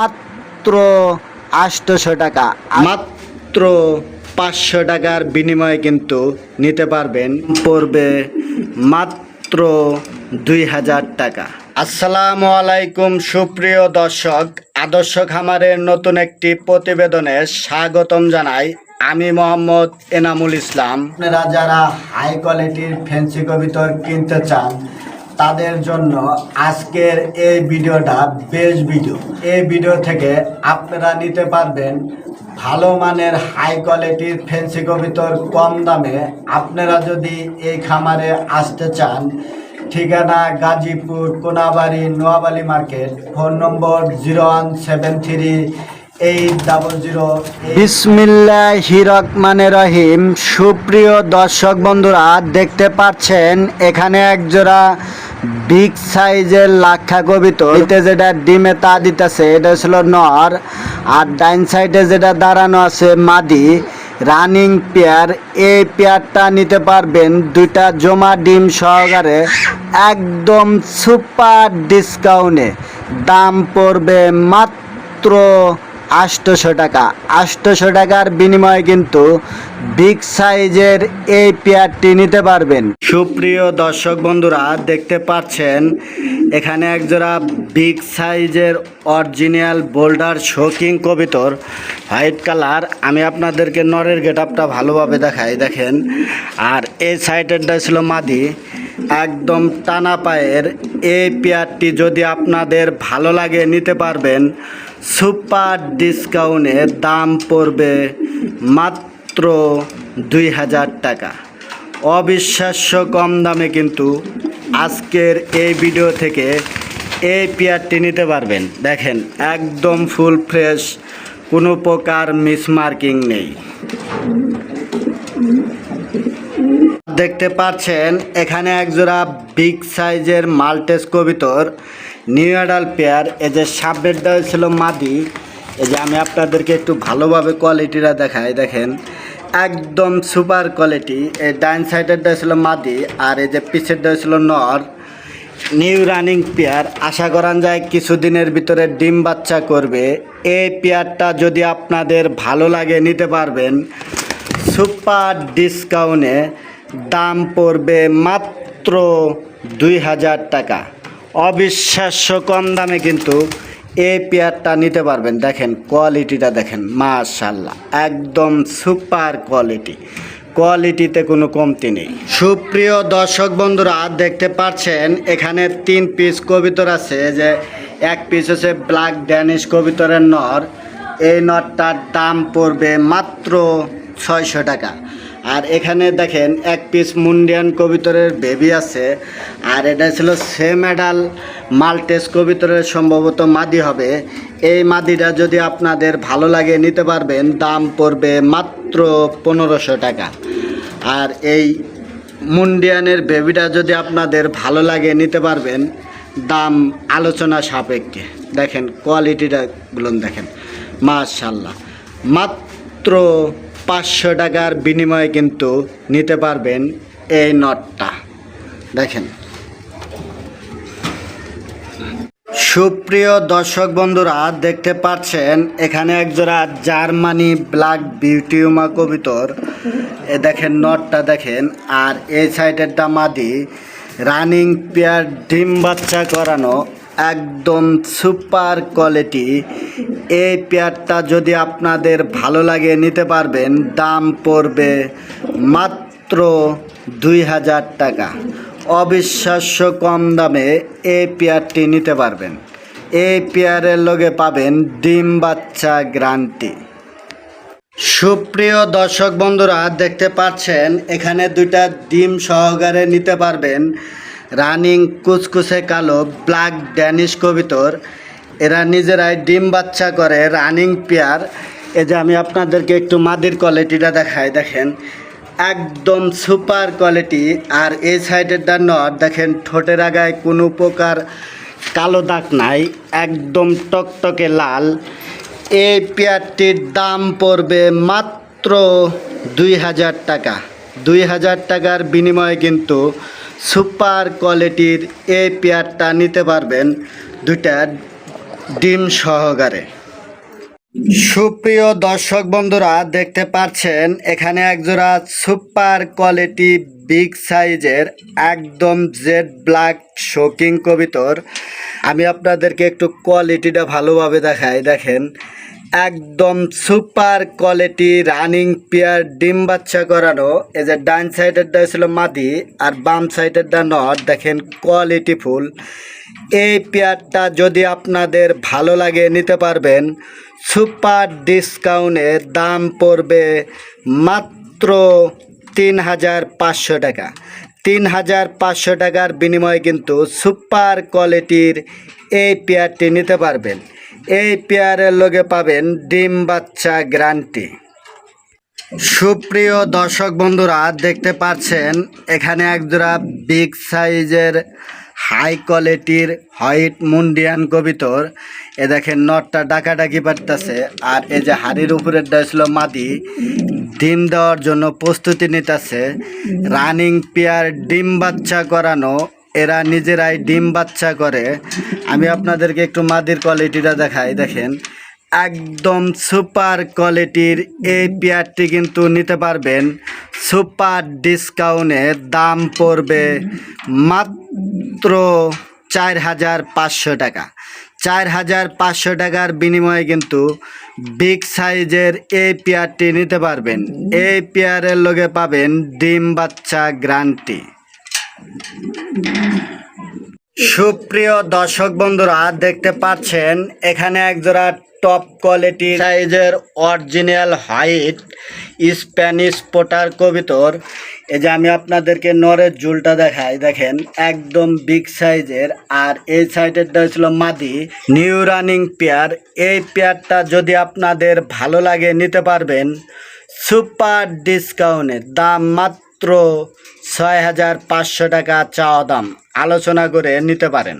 মাত্র আটশো টাকা। মাত্র পাঁচশো টাকার বিনিময়ে কিন্তু নিতে পারবেন। পড়বে মাত্র দুই হাজার টাকা। আসসালামু আলাইকুম সুপ্রিয় দর্শক। আদর্শ খামারের নতুন একটি প্রতিবেদনে স্বাগতম জানাই। আমি মোহাম্মদ এনামুল ইসলাম। আপনারা যারা হাই কোয়ালিটির ফ্যান্সি কবিতর কিনতে চান তাদের জন্য আজকের এই ভিডিওটা বেশ ভিডিও এই ভিডিও থেকে আপনারা নিতে পারবেন ভালো মানের হাই কোয়ালিটির ফেন্সি কবিতর কম দামে। আপনারা যদি এই খামারে আসতে চান, ঠিকানা Gazipur Konabari Noyabali market, phone number zero one seven three eight double zero বিসমিল্লাহ রহমানের রহিম। সুপ্রিয় দর্শক বন্ধুরা, দেখতে পাচ্ছেন এখানে একজোড়া বিগ সাইজের লাক্ষা কবিতর এতে যেটা ডিমে তা দিতেছে, এটা ছিল নর। আর ডাইন সাইডে যেটা দাঁড়ানো আছে মাদি, রানিং পেয়ার, এই পেয়ারটা নিতে পারবেন দুইটা জমা ডিম সহকারে, একদম সুপার ডিসকাউন্টে। দাম পড়বে মাত্র আটশোশো টাকা। আটশোশো টাকার বিনিময়ে কিন্তু বিগ সাইজের এই পেয়ারটি নিতে পারবেন। সুপ্রিয় দর্শক বন্ধুরা, দেখতে পাচ্ছেন, এখানে একজোড়া বিগ সাইজের অরিজিনাল বোল্ডার শোকিং কবিতর হোয়াইট কালার। আমি আপনাদেরকে নরের গেট আপটা ভালোভাবে দেখাই, দেখেন। আর এই সাইডেরটা ছিল মাদি। একদম টানা পায়ের এই পেয়ারটি যদি আপনাদের ভালো লাগে, নিতে পারবেন। সুপার ডিসকাউন্টে দাম পড়বে মাত্র দুই হাজার টাকা। অবিশ্বাস্য কম দামে কিন্তু আজকের এই ভিডিও থেকে এই পেয়ারটি নিতে পারবেন। দেখেন, একদম ফুল ফ্রেশ, কোনো প্রকার মিসমার্কিং নেই। দেখতে পাচ্ছেন, এখানে একজোড়া বিগ সাইজের মাল্টেস কবিতর নিউ অ্যাডাল পেয়ার এই যে সাবের দেওয়া ছিল মাদি, এই যে আমি আপনাদেরকে একটু ভালোভাবে কোয়ালিটিটা দেখাই, দেখেন। একদম সুপার কোয়ালিটি এই ডাইন সাইডেরটা ছিল মাদি আর এই যে পিছেরটা ছিল নর। নিউ রানিং পেয়ার আশা করান যায় কিছুদিনের ভিতরে ডিম বাচ্চা করবে। এই পেয়ারটা যদি আপনাদের ভালো লাগে, নিতে পারবেন। সুপার ডিসকাউন্টে দাম পড়বে মাত্র দুই হাজার টাকা। অবিশ্বাস্য কম দামে কিন্তু এই পেয়ারটা নিতে পারবেন। দেখেন কোয়ালিটিটা দেখেন মাশাল্লাহ একদম সুপার কোয়ালিটি কোয়ালিটিতে কোনো কমতি নেই। সুপ্রিয় দর্শক বন্ধুরা, দেখতে পাচ্ছেন, এখানে তিন পিস কবিতর আছে যে এক পিস হচ্ছে ব্ল্যাক ড্যানিশ কবিতরের নর। এই নটটার দাম পড়বে মাত্র ছয়শো টাকা। আর এখানে দেখেন এক পিস মুন্ডিয়ান কবিতরের বেবি আছে। আর এটা ছিল সে মেডাল মাল্টেস কবিতরের সম্ভবত মাদি হবে। এই মাদিটা যদি আপনাদের ভালো লাগে, নিতে পারবেন, দাম পড়বে মাত্র পনেরোশো টাকা। আর এই মুন্ডিয়ানের বেবিটা যদি আপনাদের ভালো লাগে, নিতে পারবেন, দাম আলোচনা সাপেক্ষে। দেখেন কোয়ালিটিটা গুলো দেখেন। মাশাল্লাহ মাত্র পাঁচশো টাকার বিনিময়ে কিন্তু নিতে পারবেন এই নটটা। দেখেন। সুপ্রিয় দর্শক বন্ধুরা, দেখতে পাচ্ছেন, এখানে একজোড়া জার্মানি ব্ল্যাক বিউটিউমা কবিতর। এ দেখেন, নটটা দেখেন, আর এই সাইডেরটা মাদি রানিং পেয়ার ডিম বাচ্চা করানো একদম সুপার কোয়ালিটি। এই পেয়ারটা যদি আপনাদের ভালো লাগে নিতে পারবেন, দাম পড়বে মাত্র দুই হাজার টাকা। অবিশ্বাস্য কম দামে এই পেয়ারটি নিতে পারবেন। এই পেয়ারের লগে পাবেন ডিম বাচ্চা গ্রান্টি। সুপ্রিয় দর্শক বন্ধুরা, দেখতে পাচ্ছেন, এখানে দুইটা ডিম সহকারে নিতে পারবেন। রানিং কুচকুচে কালো ব্ল্যাক ড্যানিশ কবিতর। এরা নিজেরাই ডিম বাচ্চা করে, রানিং পেয়ার। এই যে আমি আপনাদেরকে একটু মাদির কোয়ালিটিটা দেখাই, দেখেন। একদম সুপার কোয়ালিটি। আর এই সাইডের নট, দেখেন, ঠোঁটের আগায় কোনো প্রকার কালো দাগ নাই, একদম টকটকে লাল। এই পেয়ারটির দাম পড়বে মাত্র দুই হাজার টাকা। দুই হাজার টাকার বিনিময়ে কিন্তু সুপার কোয়ালিটির এই পেয়ারটা নিতে পারবেন দুইটা ডিম সহকারে। সুপ্রিয় দর্শক বন্ধুরা, দেখতে পাচ্ছেন, এখানে একজোড়া সুপার কোয়ালিটি বিগ সাইজের একদম জেড ব্ল্যাক শোকিং কবিতর। আমি আপনাদেরকে একটু কোয়ালিটিটা ভালোভাবে দেখাই, দেখেন। একদম সুপার কোয়ালিটি রানিং পেয়ার ডিম বাচ্চা করানো। এই যে ডান সাইডেরটা ছিল মাদি আর বাম সাইডেরটা নট, দেখেন কোয়ালিটি ফুল। এই পেয়ারটা যদি আপনাদের ভালো লাগে নিতে পারবেন, সুপার ডিসকাউন্টে দাম পড়বে মাত্র তিন হাজার পাঁচশো টাকা। তিন হাজার পাঁচশো টাকার বিনিময়ে কিন্তু সুপার কোয়ালিটির এই পেয়ারটি নিতে পারবেন। এই পেয়ারের লগে পাবেন ডিম বাচ্চা গ্যারান্টি। সুপ্রিয় দর্শক বন্ধুরা, দেখতে পাচ্ছেন, এখানে একজোড়া বিগ সাইজের হাই কোয়ালিটির হোয়াইট মুন্ডিয়ান কবিতর এ দেখেন, নটটা ডাকাডাকি পারতেছে আর এই যে হাড়ির উপরের ছিল মাদি, ডিম দেওয়ার জন্য প্রস্তুতি নিতেছে। রানিং পেয়ার ডিম বাচ্চা করানো এরা নিজেরাই ডিম বাচ্চা করে। আমি আপনাদেরকে একটু মাদির কোয়ালিটিটা দেখাই, দেখেন। একদম সুপার কোয়ালিটির এই পেয়ারটি কিন্তু নিতে পারবেন। সুপার ডিসকাউন্টে দাম পড়বে মাত্র চার হাজার পাঁচশো টাকা। চার হাজার পাঁচশো টাকার বিনিময়ে কিন্তু বিগ সাইজের এই পেয়ারটি নিতে পারবেন। এই পেয়ারের লগে পাবেন ডিম বাচ্চা গ্রান্টি সুপ্রিয় দর্শক বন্ধুরা, দেখতে পাচ্ছেন, এখানে একজোড়া টপ কোয়ালিটি সাইজের অরিজিনাল হাইট স্প্যানিশ পোটার কবিতর। এই যে আমি আপনাদেরকে নরের জুলটা দেখাই, দেখেন, একদম বিগ সাইজের আর এই সাইডেরটা ছিল মাদি নিউ রানিং পেয়ার এই পেয়ারটা যদি আপনাদের ভালো লাগে, নিতে পারবেন। সুপার ডিসকাউন্টে দাম মাত্র ছয় হাজার পাঁচশো টাকা চাওয়া দাম। আলোচনা করে নিতে পারেন।